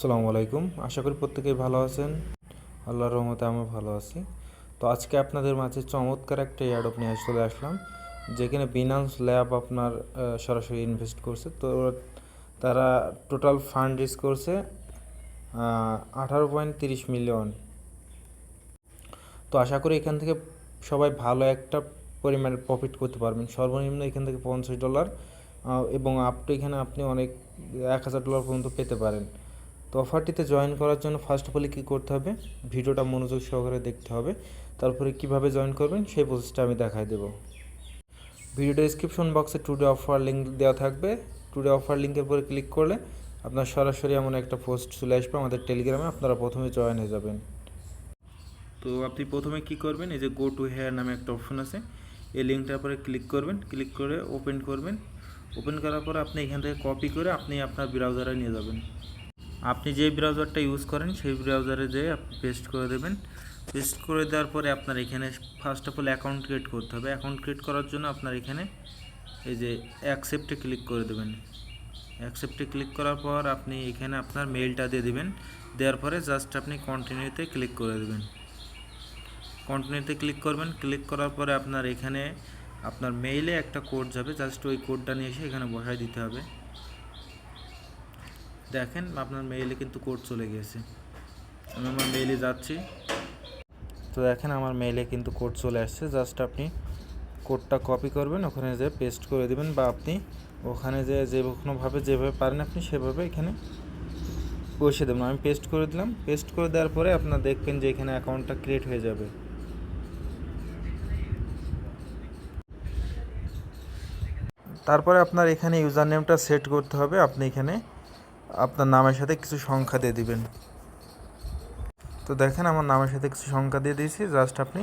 আসসালামু আলাইকুম। আশা করি প্রত্যেকেই ভালো আছেন। আল্লাহর রহমতে আমি ভালো আছি। তো আজকে আপনাদের মাঝে চমৎকার একটা অ্যাডপ নিয়ে চলে আসলাম, যেখানে বিনান্স ল্যাব আপনার সরাসরি ইনভেস্ট করছে। তো তারা টোটাল ফান্ড রিস করছে আঠারো পয়েন্ট তিরিশ মিলিয়ন তো আশা করি এখান থেকে সবাই ভালো একটা পরিমাণে প্রফিট করতে পারবেন। সর্বনিম্ন এখান থেকে পঞ্চাশ ডলার এবং আপ এখানে আপনি অনেক, এক হাজার ডলার পর্যন্ত পেতে পারেন। তো অফারটিতে জয়েন করার জন্য ফার্স্ট অফ অল কী করতে হবে? ভিডিওটা মনোযোগ সহকারে দেখতে হবে। তারপরে কীভাবে জয়েন করবেন? সেই প্রসেসটা আমি দেখাই দেবো। ভিডিও ডেসক্রিপশন বক্সে টুডে অফার লিঙ্ক দেওয়া থাকবে। টুডে অফার লিঙ্কের উপরে ক্লিক করলে আপনার সরাসরি এমন একটা পোস্ট চলে আসবে আমাদের টেলিগ্রামে আপনারা প্রথমে জয়েন হয়ে যাবেন। তো আপনি প্রথমে কি করবেন? এই যে গো টু হেয়ার নামে একটা অপশন আছে। এই লিঙ্কটার পরে ক্লিক করবেন। ক্লিক করে ওপেন করবেন। ওপেন করার পরে আপনি এখান থেকে কপি করে আপনি আপনার ব্রাউজারে নিয়ে যাবেন। আপনি যে ব্রাউজারটা ইউজ করেন, সেই ব্রাউজারে যেয়ে আপনি পেস্ট করে দেবেন। পেস্ট করে দেওয়ার পরে আপনার এখানে first of all account create করতে হবে। অ্যাকাউন্ট ক্রিয়েট করার জন্য আপনার এখানে এই যে অ্যাকসেপ্টে ক্লিক করে দেবেন। অ্যাকসেপ্টে ক্লিক করার পর আপনি এখানে আপনার মেইলটা দিয়ে দিবেন। দেওয়ার পরে জাস্ট আপনি কন্টিনিউতে ক্লিক করে দেবেন। কন্টিনিউতে ক্লিক করবেন। ক্লিক করার পরে আপনার এখানে আপনার মেইলে একটা কোড যাবে। জাস্ট ওই কোডটা নিয়ে এসে এখানে বসায় দিতে হবে। দেখেন আপনার মেইলে কিন্তু কোড চলে গিয়েছে। আমি আমার মেইলে যাচ্ছি। তো দেখেন আমার মেইলে কিন্তু কোড চলে আসছে। জাস্ট আপনি কোডটা কপি করবেন, ওখানে যে পেস্ট করে দেবেন বা আপনি ওখানে যে যে কোনোভাবে যেভাবে পারেন আপনি সেভাবে এখানে বসিয়ে দেবেন। আমি পেস্ট করে দিলাম। পেস্ট করে দেওয়ার পরে আপনার দেখবেন যে এখানে অ্যাকাউন্টটা ক্রিয়েট হয়ে যাবে। তারপরে আপনার এখানে ইউজার নেমটা সেট করতে হবে। আপনি এখানে আপনার নামের সাথে কিছু সংখ্যা দিয়ে দিবেন। তো দেখেন আমার নামের সাথে কিছু সংখ্যা দিয়ে দিয়েছি জাস্ট আপনি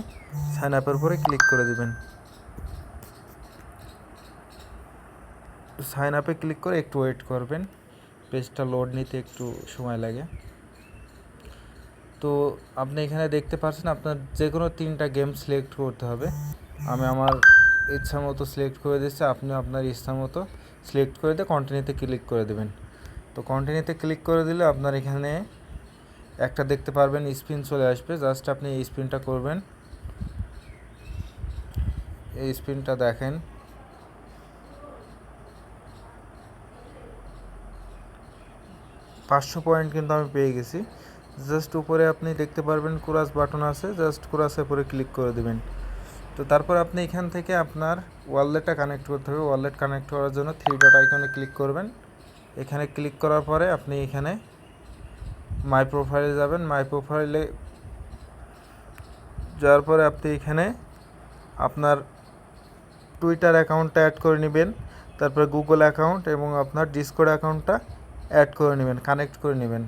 সাইন আপের উপরে ক্লিক করে দিবেন। সাইন আপে ক্লিক করে একটু ওয়েট করবেন পেজটা লোড নিতে একটু সময় লাগে। তো আপনি এখানে দেখতে পাচ্ছেন আপনার যে কোনো তিনটা গেম সিলেক্ট করতে হবে। আমি আমার ইচ্ছা মতো সিলেক্ট করে দিচ্ছি আপনি আপনার ইচ্ছা মতো সিলেক্ট করে দিয়ে কন্টিনিউতে ক্লিক করে দেবেন। তো কন্টিনিউতে ক্লিক করে দিলে আপনার এখানে একটা দেখতে পারবেন স্পিন চলে আসবে। জাস্ট আপনি এই স্পিনটা করবেন। এই স্পিনটা দেখেন। পাঁচশো পয়েন্ট কিন্তু আমি পেয়ে গেছি। জাস্ট উপরে আপনি দেখতে পারবেন কুরাস বাটন আছে। জাস্ট কুরাসের উপরে ক্লিক করে দেবেন। তো তারপর আপনি এখান থেকে আপনার ওয়ালেটটা কানেক্ট করতে হবে। ওয়ালেট কানেক্ট করার জন্য থ্রি ডট আইকনে ক্লিক করবেন। এখানে ক্লিক করার পরে আপনি এখানে মাই প্রোফাইলে যাবেন। মাই প্রোফাইলে যাওয়ার পরে আপনি এখানে আপনার টুইটার অ্যাকাউন্টটা অ্যাড করে নেবেন, তারপরে গুগল অ্যাকাউন্ট এবং আপনার ডিসকোড অ্যাকাউন্টটা অ্যাড করে নেবেন কানেক্ট করে নেবেন।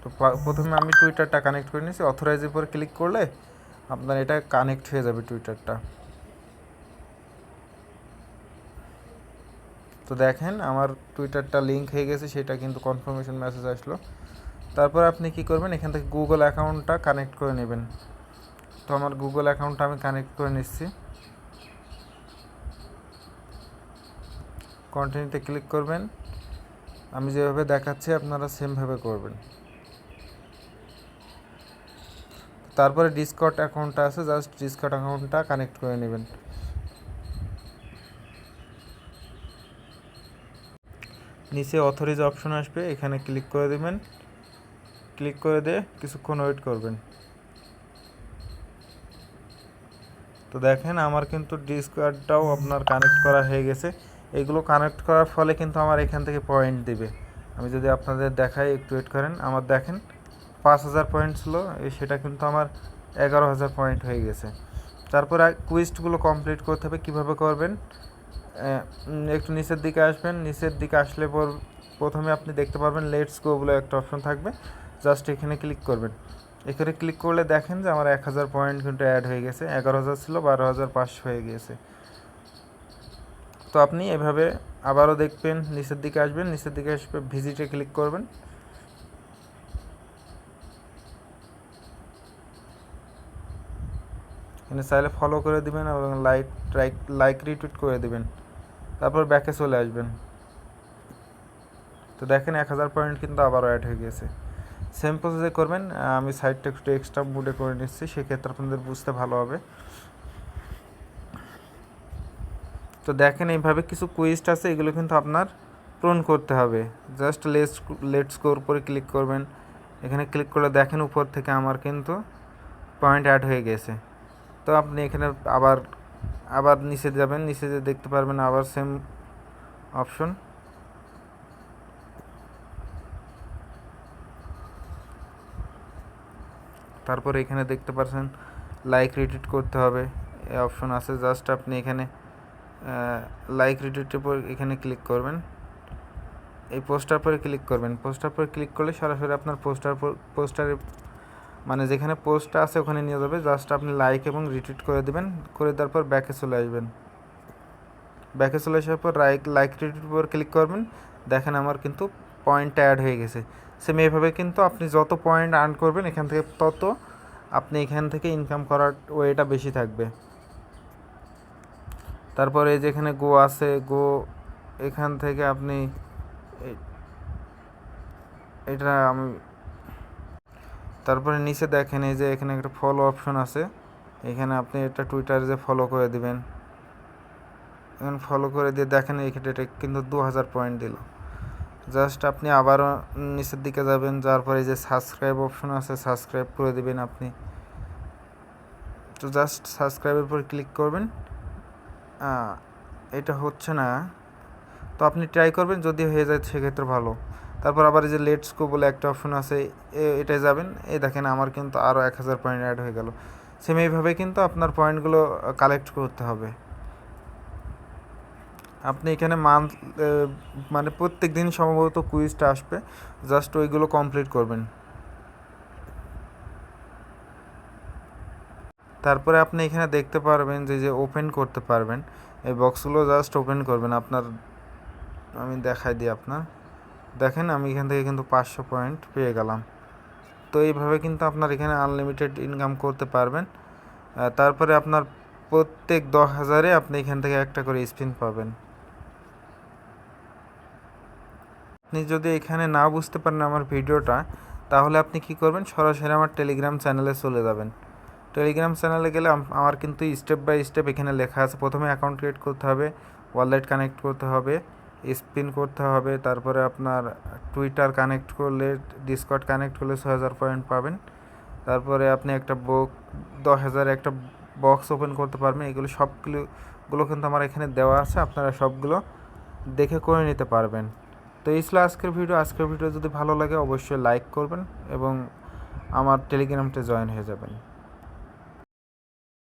তো প্রথমে আমি টুইটারটা কানেক্ট করে নিয়েছি। অথরাইজের উপর ক্লিক করলে আপনার এটা কানেক্ট হয়ে যাবে টুইটারটা তো দেখেন, আমার টুইটারটা লিঙ্ক হয়ে গেছে, সেটা কিন্তু কনফার্মেশন মেসেজ আসলো। তারপর আপনি কি করবেন, এখান থেকে গুগল অ্যাকাউন্টটা কানেক্ট করে নেবেন। তো আমার গুগল অ্যাকাউন্টটা আমি কানেক্ট করে নিচ্ছি। কন্টিনিউতে ক্লিক করবেন। আমি যেভাবে দেখাচ্ছি, আপনারা সেমভাবে করবেন। তারপরে ডিসকট অ্যাকাউন্টটা আছে জাস্ট ডিসকট অ্যাকাউন্টটা কানেক্ট করে নেবেন। নিচে অথরিজ অপশন আসবে, এখানে ক্লিক করে দেবেন। ক্লিক করে দিয়ে কিছুক্ষণ ওয়েট করবেন। তো দেখেন আমার কিন্তু ডিসকার্ডটাও আপনার কানেক্ট করা হয়ে গেছে। এগুলো কানেক্ট করার ফলে কিন্তু আমার এখান থেকে পয়েন্ট দিবে। আমি যদি আপনাদের দেখাই, একটু ওয়েট করেন। আমার দেখেন পাঁচ হাজার পয়েন্ট ছিল সেটা কিন্তু আমার এগারো হাজার পয়েন্ট হয়ে গেছে। তারপর কুইস্টগুলো কমপ্লিট করতে হবে। কীভাবে করবেন? একটু নিচের দিকে আসবেন। নিচের দিকে আসলে পর প্রথমে আপনি দেখতে পারবেন লেটস গো বলে একটা অপশন থাকবে। জাস্ট এখানে ক্লিক করবেন। এখানে ক্লিক করলে দেখেন যে আমার এক হাজার পয়েন্ট কিন্তু অ্যাড হয়ে গেছে। এগারো হাজার ছিল, বারো হাজার পাঁচশো হয়ে গিয়েছে। তো আপনি এভাবে আবারও দেখবেন, নিচের দিকে আসবেন, নিচের দিকে আসবে ভিজিটে ক্লিক করবেন। এখানে চাইলে ফলো করে দিবেন এবং লাইক লাইক রিটুইট করে দিবেন। তারপর ব্যাকে চলে আসবেন। তো দেখেন এক হাজার পয়েন্ট কিন্তু আবারও অ্যাড হয়ে গেছে। সেম প্রসেসে করবেন আমি সাইডটা একটু এক্সট্রা মুডে করে নিচ্ছি, সেক্ষেত্রে আপনাদের বুঝতে ভালো হবে। তো দেখেন এইভাবে কিছু কুইস্ট আছে, এগুলো কিন্তু আপনার পূরণ করতে হবে। জাস্ট লেটস লেটস স্কোর উপরে ক্লিক করবেন। এখানে ক্লিক করলে দেখেন উপর থেকে আমার কিন্তু পয়েন্ট অ্যাড হয়ে গেছে। তো আপনি এখানে আবার আবার নিচে যাবেন, নিচে যে দেখতে পারবেন আবার সেম অপশন তারপর এখানে দেখতে পাচ্ছেন লাইক রিটুইট করতে হবে এই অপশন আছে। জাস্ট আপনি এখানে লাইক রিটুইটের উপর এখানে ক্লিক করবেন। এই পোস্টার পরে ক্লিক করবেন। পোস্টার পরে ক্লিক করলে সরাসরি আপনার পোস্টার পোস্টারে মানে যেখানে পোস্টটা আছে ওখানে নিয়ে যাবে। জাস্ট আপনি লাইক এবং রিটুইট করে দেবেন। করে দেওয়ার পর ব্যাকে চলে আসবেন। ব্যাকে চলে আসার পর লাইক লাইক রিটুইট উপর ক্লিক করবেন। দেখেন আমার কিন্তু পয়েন্টটা অ্যাড হয়ে গেছে। সেম এইভাবে কিন্তু আপনি যত পয়েন্ট আর্ন করবেন, এখান থেকে তত আপনি এখান থেকে ইনকাম করার ওয়েটা বেশি থাকবে। তারপরে এই যেখানে গো আছে গো এখান থেকে আপনি এটা আমি তারপরে নিচে দেখেন এই যে এখানে একটা ফলো অপশন আছে। এখানে আপনি এটা টুইটারে যে ফলো করে দিবেন। এখানে ফলো করে দিয়ে দেখেন এখানে এটা কিন্তু দু হাজার পয়েন্ট দিল। জাস্ট আপনি আবারও নিচের দিকে যাবেন যার পরে যে সাবস্ক্রাইব অপশন আছে সাবস্ক্রাইব করে দিবেন আপনি। তো জাস্ট সাবস্ক্রাইবের উপর ক্লিক করবেন। এটা হচ্ছে না। তো আপনি ট্রাই করবেন, যদি হয়ে যায় সেক্ষেত্রে ভালো। তারপর আবার এই যে লেটস গো বলে একটা অপশন আছে, এ- এটায় যাবেন। এই দেখেন আমার কিন্তু আরও এক হাজার পয়েন্ট অ্যাড হয়ে গেল। সেম এইভাবে কিন্তু আপনার পয়েন্টগুলো কালেক্ট করতে হবে। আপনি এখানে মান্থ মানে প্রত্যেক দিন সম্ভবত কুইজটা আসবে জাস্ট ওইগুলো কমপ্লিট করবেন। তারপরে আপনি এখানে দেখতে পারবেন যে যে ওপেন করতে পারবেন, এই বক্সগুলো জাস্ট ওপেন করবেন। আপনার, আমি দেখাই দিই আপনার। দেখেন আমি এখান থেকে কিন্তু পাঁচশো পয়েন্ট পেয়ে গেলাম। তো এইভাবে কিন্তু আপনার এখানে আনলিমিটেড ইনকাম করতে পারবেন। তারপরে আপনার প্রত্যেক দশ হাজারে আপনি এখান থেকে একটা করে স্পিন পাবেন। আপনি যদি এখানে না বুঝতে পারেন আমার ভিডিওটা, তাহলে আপনি কি করবেন? সরাসরি আমার টেলিগ্রাম চ্যানেলে চলে যাবেন। টেলিগ্রাম চ্যানেলে গেলে আমার কিন্তু স্টেপ বাই স্টেপ এখানে লেখা আছে। প্রথমে অ্যাকাউন্ট ক্রিয়েট করতে হবে ওয়ালেট কানেক্ট করতে হবে। স্পিন করতে হবে, তারপরে আপনার টুইটার কানেক্ট করলে ডিসকর্ড কানেক্ট করলে ছ হাজার পয়েন্ট পাবেন। তারপরে আপনি একটা বুক, দশ হাজার একটা বক্স ওপেন করতে পারবেন। এগুলো সবগুলো, গুলো কিন্তু আমার এখানে দেওয়া আছে, আপনারা সবগুলো দেখে করে নিতে পারবেন। তো এই ছিল আজকের ভিডিও। আজকের ভিডিও যদি ভালো লাগে, অবশ্যই লাইক করবেন এবং আমার টেলিগ্রামটা জয়েন হয়ে যাবেন।